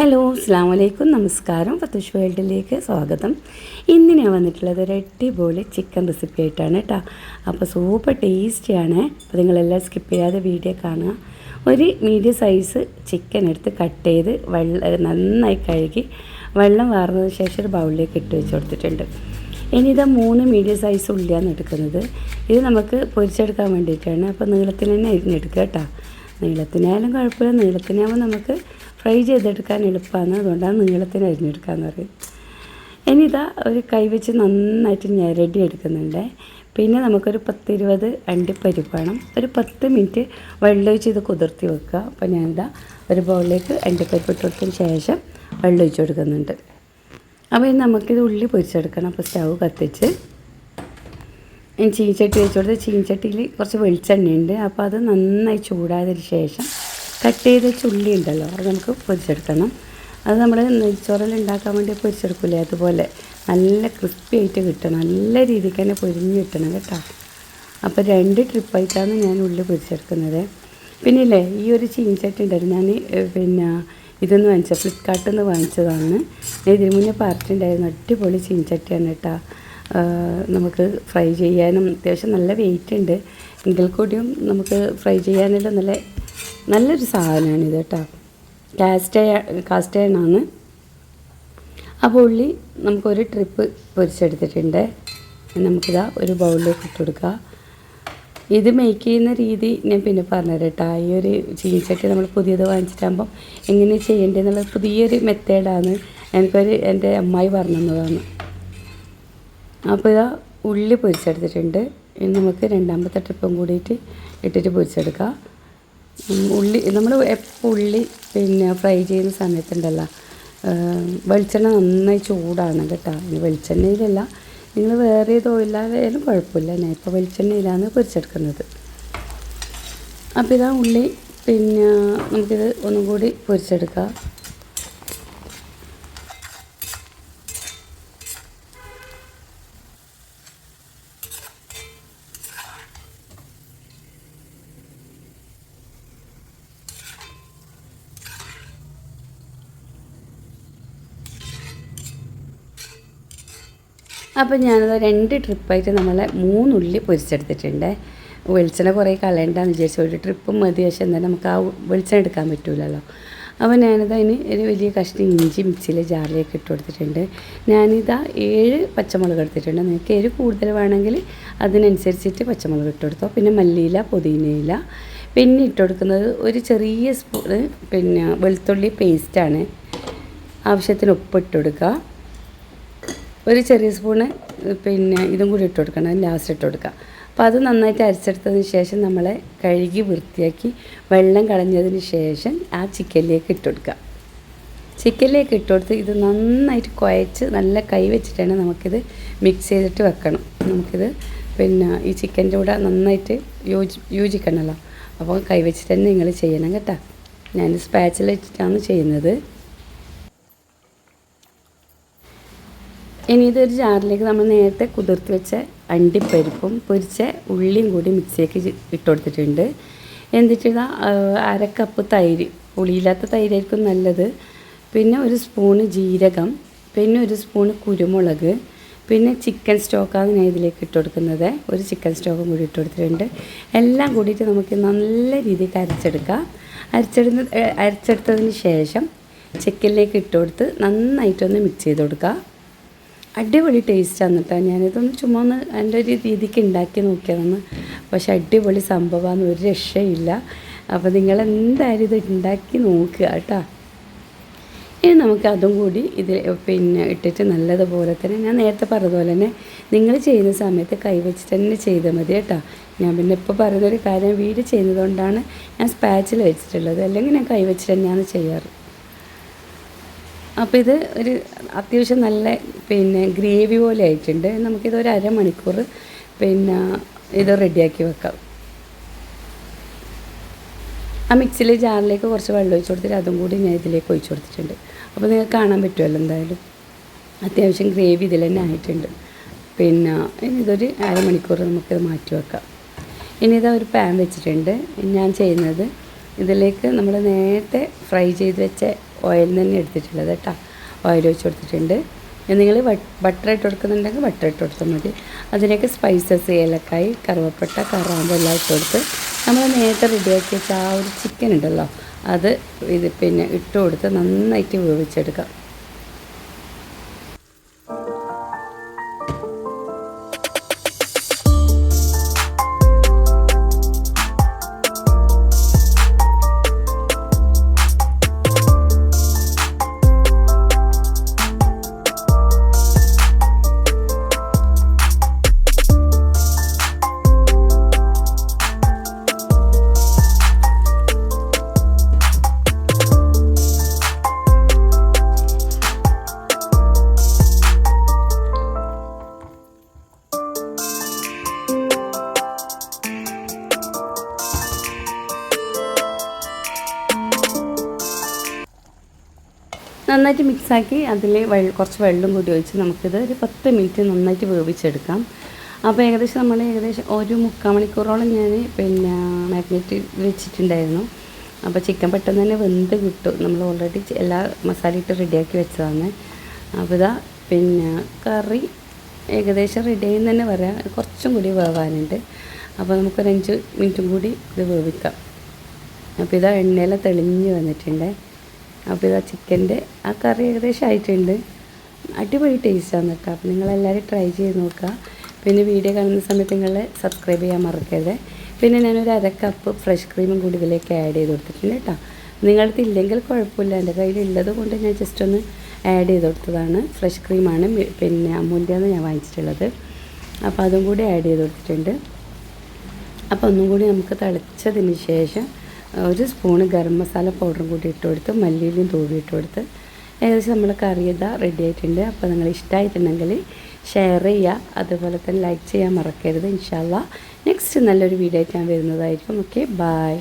Hello അസ്സാം വലൈക്കും നമസ്കാരം. പത്തുഷ് വേൾഡിലേക്ക് സ്വാഗതം. ഇന്ന് ഞാൻ വന്നിട്ടുള്ളത് ഒരു അടിപൊളി ചിക്കൻ റെസിപ്പി ആയിട്ടാണ് കേട്ടോ. അപ്പോൾ സൂപ്പർ ടേസ്റ്റിയാണ് അപ്പോൾ നിങ്ങളെല്ലാം സ്കിപ്പ് ചെയ്യാതെ വീഡിയോ കാണുക. ഒരു മീഡിയം സൈസ് ചിക്കൻ എടുത്ത് കട്ട് ചെയ്ത് വെള്ളം നന്നായി കഴുകി വെള്ളം വാർന്നതിന് ശേഷം ഒരു ബൗളിലേക്ക് ഇട്ട് വെച്ച് കൊടുത്തിട്ടുണ്ട്. ഇനി ഇതാ മൂന്ന് മീഡിയം സൈസ് ഉള്ളിയാണ് എടുക്കുന്നത്. ഇത് നമുക്ക് പൊരിച്ചെടുക്കാൻ വേണ്ടിയിട്ടാണ്. അപ്പോൾ നീളത്തിന് തന്നെ അരിഞ്ഞെടുക്കുക കേട്ടോ. നീളത്തിനായാലും കുഴപ്പമില്ല. നീളത്തിനാകുമ്പോൾ നമുക്ക് ഫ്രൈ ചെയ്തെടുക്കാൻ എളുപ്പമാണ്. അതുകൊണ്ടാണ് നീളത്തിന് അരിഞ്ഞെടുക്കാമെന്ന് പറയും. ഇനി ഇതാ ഒരു കൈ വെച്ച് നന്നായിട്ട് ഞെരടി എടുക്കുന്നുണ്ട്. പിന്നെ നമുക്കൊരു പത്തിരുപത് അണ്ടിപ്പരിപ്പ് വേണം. ഒരു പത്ത് മിനിറ്റ് വെള്ളമൊഴിച്ച് ഇത് കുതിർത്തി വെക്കുക. അപ്പോൾ ഞാനിതാ ഒരു ബൗളിലേക്ക് അണ്ടിപ്പരിപ്പ് ഇട്ട് കൊടുത്തതിന് ശേഷം വെള്ളമൊഴിച്ച് കൊടുക്കുന്നുണ്ട്. അപ്പോൾ ഇനി നമുക്കിത് ഉള്ളി പൊരിച്ചെടുക്കണം. അപ്പോൾ സ്റ്റവ് കത്തിച്ച്. ചീഞ്ചട്ടി വെച്ച് കൊടുത്ത് ചീൻചട്ടിയിൽ കുറച്ച് വെളിച്ചെണ്ണയുണ്ട്. അപ്പോൾ അത് നന്നായി ചൂടായതിന് ശേഷം കട്ട് ചെയ്ത ചുള്ളി ഉണ്ടല്ലോ അത് നമുക്ക് പൊരിച്ചെടുക്കണം. അത് നമ്മൾ നെയ്ച്ചോറിൽ ഉണ്ടാക്കാൻ വേണ്ടി പൊരിച്ചെടുക്കില്ലേ അതുപോലെ നല്ല ക്രിസ്പി ആയിട്ട് കിട്ടണം നല്ല രീതിക്ക് തന്നെ പൊരിഞ്ഞ് കിട്ടണം കേട്ടോ. അപ്പോൾ രണ്ട് ട്രിപ്പായിട്ടാണ് ഞാൻ ഉള്ളി പൊരിച്ചെടുക്കുന്നത്. പിന്നെ ഈ ഒരു ചീഞ്ചട്ടി ഉണ്ടായിരുന്നു ഞാൻ പിന്നെ ഇതൊന്ന് വാങ്ങിച്ച ഫ്ലിപ്കാർട്ടിൽ നിന്ന് വാങ്ങിച്ചതാണ്. ഞാൻ ഇതിന് മുന്നേ പറഞ്ഞിട്ടുണ്ടായിരുന്നു അടിപൊളി ചീഞ്ചട്ടിയാണ് കേട്ടോ. നമുക്ക് ഫ്രൈ ചെയ്യാനും അത്യാവശ്യം നല്ല വെയിറ്റ് ഉണ്ട്. എങ്കിൽ കൂടിയും നമുക്ക് ഫ്രൈ ചെയ്യാനെല്ലാം നല്ല നല്ലൊരു സാധനമാണ് ഇത് കേട്ടോ കാസ്റ്റേ കാസ്റ്റ് അയണാണ് അപ്പോൾ ഉള്ളി നമുക്കൊരു ട്രിപ്പ് പൊരിച്ചെടുത്തിട്ടുണ്ട്. നമുക്കിതാ ഒരു ബൗളിലേക്ക് ഇട്ട് കൊടുക്കുക ഇത് മേക്ക് ചെയ്യുന്ന രീതി ഞാൻ പിന്നെ പറഞ്ഞുതരാം കേട്ടോ. ഈ ഒരു ചീനിച്ചട്ടി നമ്മൾ പുതിയത് വാങ്ങിച്ചിട്ടാകുമ്പം എങ്ങനെ ചെയ്യേണ്ടതെന്നുള്ള പുതിയൊരു മെത്തേഡാണ് എനിക്കൊരു എന്റെ അമ്മായി പറഞ്ഞു തന്നതാണ്. അപ്പോൾ ഇതാ ഉള്ളി പൊരിച്ചെടുത്തിട്ടുണ്ട്. ഇനി നമുക്ക് രണ്ടാമത്തെ ട്രിപ്പും കൂടിയിട്ട് ഇട്ടിട്ട് പൊരിച്ചെടുക്കാം. ഉള്ളി നമ്മൾ ഉള്ളി പിന്നെ ഫ്രൈ ചെയ്യുന്ന സമയത്തുണ്ടല്ലോ. വെളിച്ചെണ്ണ നന്നായി ചൂടാണ് കേട്ടോ. ഇനി വെളിച്ചെണ്ണയിലല്ല നിങ്ങൾ വേറെ ഏതോ ഇല്ലാതായാലും കുഴപ്പമില്ല. ഞാൻ ഇപ്പോൾ വെളിച്ചെണ്ണയിലാണ് പൊരിച്ചെടുക്കുന്നത്. അപ്പോൾ ഇതാ ഉള്ളി പിന്നെ നമുക്കിത് ഒന്നും കൂടി പൊരിച്ചെടുക്കാം. അപ്പോൾ ഞാനത് രണ്ട് ട്രിപ്പായിട്ട് നമ്മളെ മൂന്നുള്ളി പൊരിച്ചെടുത്തിട്ടുണ്ട്. വെളിച്ചെണ്ണ കുറേ കളയണ്ടെന്ന് വിചാരിച്ചു. ഒരു ട്രിപ്പ് മതി. പക്ഷേ എന്നാൽ നമുക്ക് ആ വെളിച്ചെണ്ണ എടുക്കാൻ പറ്റില്ലല്ലോ അപ്പോൾ ഞാനത് അതിന് ഒരു വലിയ കഷ്ണം ഇഞ്ചി മിക്സിയിൽ ജാറിലേക്ക് ഇട്ട് കൊടുത്തിട്ടുണ്ട്. ഞാനിതാ ഏഴ് പച്ചമുളക് എടുത്തിട്ടുണ്ട്. നിങ്ങൾക്ക് ഏഴ് കൂടുതൽ വേണമെങ്കിൽ അതിനനുസരിച്ചിട്ട് പച്ചമുളക് ഇട്ട് കൊടുത്തോ. പിന്നെ മല്ലിയില പുതിനയില. പിന്നെ ഇട്ട് കൊടുക്കുന്നത് ഒരു ചെറിയ സ്പൂണ് പിന്നെ വെളുത്തുള്ളി പേസ്റ്റാണ് ആവശ്യത്തിന് ഉപ്പ് ഇട്ട് കൊടുക്കുക. ഒരു ചെറിയ സ്പൂണ് പിന്നെ ഇതും കൂടി ഇട്ട് കൊടുക്കണം. ലാസ്റ്റ് ഇട്ട് കൊടുക്കുക അപ്പോൾ അത് നന്നായിട്ട് അരച്ചെടുത്തതിന് ശേഷം നമ്മൾ കഴുകി വൃത്തിയാക്കി വെള്ളം കളഞ്ഞതിന് ശേഷം ആ ചിക്കനിലേക്ക് ഇട്ട് കൊടുക്കുക. ചിക്കനിലേക്ക് ഇട്ട് കൊടുത്ത് ഇത് നന്നായിട്ട് കുഴച്ച് നല്ല കൈ വെച്ചിട്ടാണ് നമുക്കിത് മിക്സ് ചെയ്തിട്ട് വെക്കണം. നമുക്കിത് പിന്നെ ഈ ചിക്കന്റെ കൂടെ നന്നായിട്ട് യോജി യോജിക്കണമല്ലോ അപ്പോൾ കൈ വെച്ചിട്ട് തന്നെ നിങ്ങൾ ചെയ്യണം കേട്ടോ. ഞാൻ സ്പാച്ചിൽ വെച്ചിട്ടാണ് ചെയ്യുന്നത്. ഇനി ഇതൊരു ജാറിലേക്ക് നമ്മൾ നേരത്തെ കുതിർത്ത് വെച്ച അണ്ടിപ്പരിപ്പും പൊരിച്ച ഉള്ളിയും കൂടി മിക്സിയിലേക്ക് ഇട്ട് കൊടുത്തിട്ടുണ്ട്. എന്നിട്ട് അര കപ്പ് തൈര് പുളിയില്ലാത്ത തൈരായിരിക്കും നല്ലത്. പിന്നെ ഒരു സ്പൂണ് ജീരകം പിന്നെ ഒരു സ്പൂണ് കുരുമുളക് പിന്നെ ചിക്കൻ സ്റ്റോക്കാണ് ഞാൻ ഇതിലേക്ക് ഇട്ട് കൊടുക്കുന്നത്. ഒരു ചിക്കൻ സ്റ്റോക്കും കൂടി ഇട്ട് കൊടുത്തിട്ടുണ്ട്. എല്ലാം കൂടിയിട്ട് നമുക്ക് നല്ല രീതിക്ക് അരച്ചെടുക്കാം. അരച്ചെടുത്ത് അരച്ചെടുത്തതിന് ശേഷം ചിക്കനിലേക്ക് ഇട്ട് കൊടുത്ത് നന്നായിട്ടൊന്ന് മിക്സ് ചെയ്ത് കൊടുക്കുക അടിപൊളി ടേസ്റ്റാണ് കേട്ടോ ഞാനിതൊന്ന് ചുമ്മാ ഒന്ന് എന്റെ ഒരു രീതിക്ക് ഉണ്ടാക്കി നോക്കിയതാണ് പക്ഷെ അടിപൊളി സംഭവമാണ് ഒരു രക്ഷയില്ല. അപ്പോൾ നിങ്ങൾ എന്തായാലും ഇത് ഉണ്ടാക്കി നോക്കുക കേട്ടോ ഇനി നമുക്ക് അതും കൂടി ഇതിൽ പിന്നെ ഇട്ടിട്ട് നല്ലതുപോലെ തന്നെ ഞാൻ നേരത്തെ പറഞ്ഞതുപോലെ തന്നെ നിങ്ങൾ ചെയ്യുന്ന സമയത്ത് കൈവച്ചിട്ട് തന്നെ ചെയ്താൽ മതി കേട്ടോ ഞാൻ പിന്നെ ഇപ്പോൾ പറയുന്നൊരു കാര്യം വീട് ചെയ്യുന്നതുകൊണ്ടാണ് ഞാൻ സ്പാച്ചിൽ വെച്ചിട്ടുള്ളത്. അല്ലെങ്കിൽ ഞാൻ കൈവച്ചിട്ട് തന്നെയാണ് ചെയ്യാറ്. അപ്പോൾ ഇത് ഒരു അത്യാവശ്യം നല്ല പിന്നെ ഗ്രേവി പോലെ ആയിട്ടുണ്ട്. നമുക്കിത് ഒരു അരമണിക്കൂർ പിന്നെ ഇത് റെഡിയാക്കി വെക്കാം. ആ മിക്സിയിലെ ജാറിലേക്ക് കുറച്ച് വെള്ളം ഒഴിച്ച് കൊടുത്തിട്ട് അതും കൂടി ഞാൻ ഇതിലേക്ക് ഒഴിച്ച് കൊടുത്തിട്ടുണ്ട്. അപ്പോൾ നിങ്ങൾക്ക് കാണാൻ പറ്റുമല്ലോ എന്തായാലും. അത്യാവശ്യം ഗ്രേവി ഇതിൽ തന്നെ ആയിട്ടുണ്ട്. പിന്നെ ഇനി ഇതൊരു അരമണിക്കൂർ നമുക്കിത് മാറ്റി വെക്കാം. ഇനി ഇതാ ഒരു പാൻ വെച്ചിട്ടുണ്ട്. ഞാൻ ചെയ്യുന്നത് ഇതിലേക്ക് നമ്മൾ നേരത്തെ ഫ്രൈ ചെയ്ത് വെച്ച ഓയിൽ തന്നെ എടുത്തിട്ടുള്ളത് കേട്ടോ. ഓയിൽ ഒഴിച്ച് കൊടുത്തിട്ടുണ്ട്. നിങ്ങൾ ബട്ടർ ഇട്ട് കൊടുക്കുന്നുണ്ടെങ്കിൽ ബട്ടർ ഇട്ട് കൊടുത്താൽ മതി. അതിലേക്ക് സ്പൈസസ് ഏലക്കായി കറുവപ്പട്ട കറാമ്പ് എല്ലാം ഇട്ട് കൊടുത്ത് നമ്മൾ നേരത്തെ റെഡിയാക്കി വെച്ച ആ ഒരു ചിക്കൻ ഉണ്ടല്ലോ അത് ഇത് പിന്നെ ഇട്ട് കൊടുത്ത് നന്നായിട്ട് വേവിച്ചെടുക്കാം. നന്നായിട്ട് മിക്സാക്കി അതിൽ വെള്ളം കുറച്ച് വെള്ളം കൂടി ഒഴിച്ച് നമുക്കിത് ഒരു പത്ത് മിനിറ്റ് നന്നായിട്ട് വേവിച്ചെടുക്കാം. അപ്പോൾ ഏകദേശം നമ്മൾ ഏകദേശം ഒരു മുക്കാൽ മണിക്കൂറോളം ഞാൻ പിന്നെ മാഗ്നറ്റ് വെച്ചിട്ടുണ്ടായിരുന്നു. അപ്പോൾ ചിക്കൻ പെട്ടെന്ന് തന്നെ വെന്ത് കിട്ടും. നമ്മൾ ഓൾറെഡി എല്ലാ മസാല ഇട്ട് റെഡിയാക്കി വെച്ചതാണ്. അപ്പോൾ ഇതാ പിന്നെ കറി ഏകദേശം റെഡി ആയി തന്നെ പറയാം. കുറച്ചും കൂടി വേവാനുണ്ട്. അപ്പോൾ നമുക്കൊരു അഞ്ച് മിനിറ്റും കൂടി ഇത് വേവിക്കാം. അപ്പോൾ ഇതാ എണ്ണയിലെ തെളിഞ്ഞ് വന്നിട്ടുണ്ട്. അപ്പോൾ ഇതാ ചിക്കന്റെ. ആ കറി ഏകദേശം ആയിട്ടുണ്ട്. അടിപൊളി ടേസ്റ്റാണ് കേട്ടോ. അപ്പോൾ നിങ്ങളെല്ലാവരും ട്രൈ ചെയ്ത് നോക്കുക. പിന്നെ വീഡിയോ കാണുന്ന സമയത്ത് നിങ്ങൾ സബ്സ്ക്രൈബ് ചെയ്യാൻ മറക്കരുത്. പിന്നെ ഞാനൊരു അര കപ്പ് ഫ്രഷ് ക്രീമും കൂടി ഇതിലേക്ക് ആഡ് ചെയ്ത് കൊടുത്തിട്ടുണ്ട് കേട്ടോ. നിങ്ങൾക്ക് ഇല്ലെങ്കിൽ കുഴപ്പമില്ല. എന്റെ കയ്യിലുള്ളത് കൊണ്ട് ഞാൻ ജസ്റ്റ് ഒന്ന് ആഡ് ചെയ്ത് കൊടുത്തതാണ്. ഫ്രഷ് ക്രീമാണ് പിന്നെ അമൂല്യന്ന് ഞാൻ വാങ്ങിച്ചിട്ടുള്ളത്. അപ്പോൾ അതും കൂടി ആഡ് ചെയ്ത് കൊടുത്തിട്ടുണ്ട്. അപ്പോൾ ഒന്നും കൂടി നമുക്ക് തിളച്ചതിന് ശേഷം ഒരു സ്പൂണ് ഗരം മസാല പൗഡറും കൂടി ഇട്ട് കൊടുത്ത് മല്ലിയിലും തൂവി ഇട്ട് കൊടുത്ത് ഏകദേശം നമ്മൾ കറി ഇതാ റെഡി ആയിട്ടുണ്ട്. അപ്പോൾ നിങ്ങൾ ഇഷ്ടമായിട്ടുണ്ടെങ്കിൽ ഷെയർ ചെയ്യുക. അതുപോലെ തന്നെ ലൈക്ക് ചെയ്യാൻ മറക്കരുത്. ഇൻഷാല്ല നെക്സ്റ്റ് നല്ലൊരു വീഡിയോ ആയിട്ട് ഞാൻ വരുന്നതായിരിക്കും. Okay bye